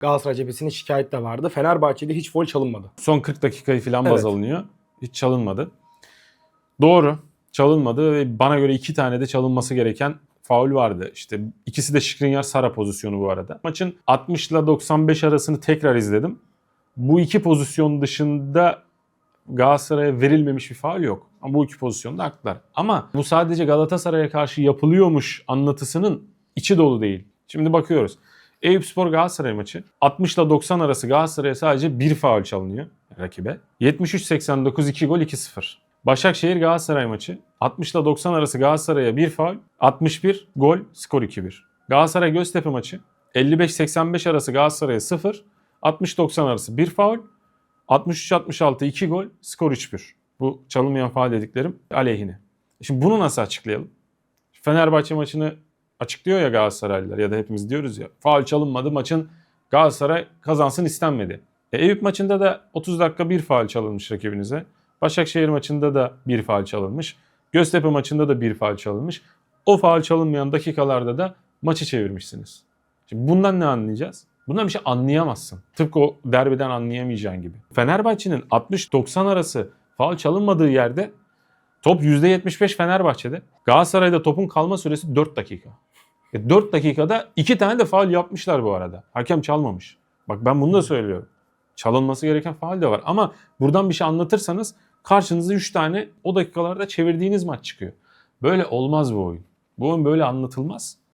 Galatasaray cephesinin şikayet de vardı. Fenerbahçe'de hiç foul çalınmadı. Son 40 dakikayı falan Evet. baz alınıyor. Hiç çalınmadı. Doğru. Çalınmadı ve bana göre iki tane de çalınması gereken faul vardı. İşte ikisi de Skriniar Sara pozisyonu bu arada. Maçın 60 ile 95 arasını tekrar izledim. Bu iki pozisyon dışında Galatasaray'a verilmemiş bir faul yok. Ama bu iki pozisyonda haklılar. Ama bu sadece Galatasaray'a karşı yapılıyormuş anlatısının içi dolu değil. Şimdi bakıyoruz. Eyüpspor Galatasaray maçı 60 ile 90 arası Galatasaray'a sadece bir faul çalınıyor rakibe. 73-89 2 gol 2-0. Başakşehir Galatasaray maçı 60 ile 90 arası Galatasaray'a bir faul, 61 gol, skor 2-1. Galatasaray Göztepe maçı 55-85 arası Galatasaray'a 0, 60-90 arası bir faul, 63-66 2 gol, skor 3-1. Bu çalınmayan faul dediklerim aleyhine. Şimdi bunu nasıl açıklayalım? Fenerbahçe maçını açıklıyor ya Galatasaraylılar ya da hepimiz diyoruz ya. Faul çalınmadı maçın Galatasaray kazansın istenmedi. E, Eyüp maçında da 30 dakika bir faul çalınmış rakibinize. Başakşehir maçında da bir faul çalınmış. Göztepe maçında da bir faul çalınmış. O faul çalınmayan dakikalarda da maçı çevirmişsiniz. Şimdi bundan ne anlayacağız? Bundan bir şey anlayamazsın. Tıpkı o derbiden anlayamayacağın gibi. Fenerbahçe'nin 60-90 arası faul çalınmadığı yerde top %75 Fenerbahçe'de. Galatasaray'da topun kalma süresi 4 dakika. E 4 dakikada 2 tane de faul yapmışlar bu arada. Hakem çalmamış. Bak ben bunu da söylüyorum. Çalınması gereken faul de var. Ama buradan bir şey anlatırsanız karşınıza 3 tane o dakikalarda çevirdiğiniz maç çıkıyor. Böyle olmaz bu oyun. Bu oyun böyle anlatılmaz.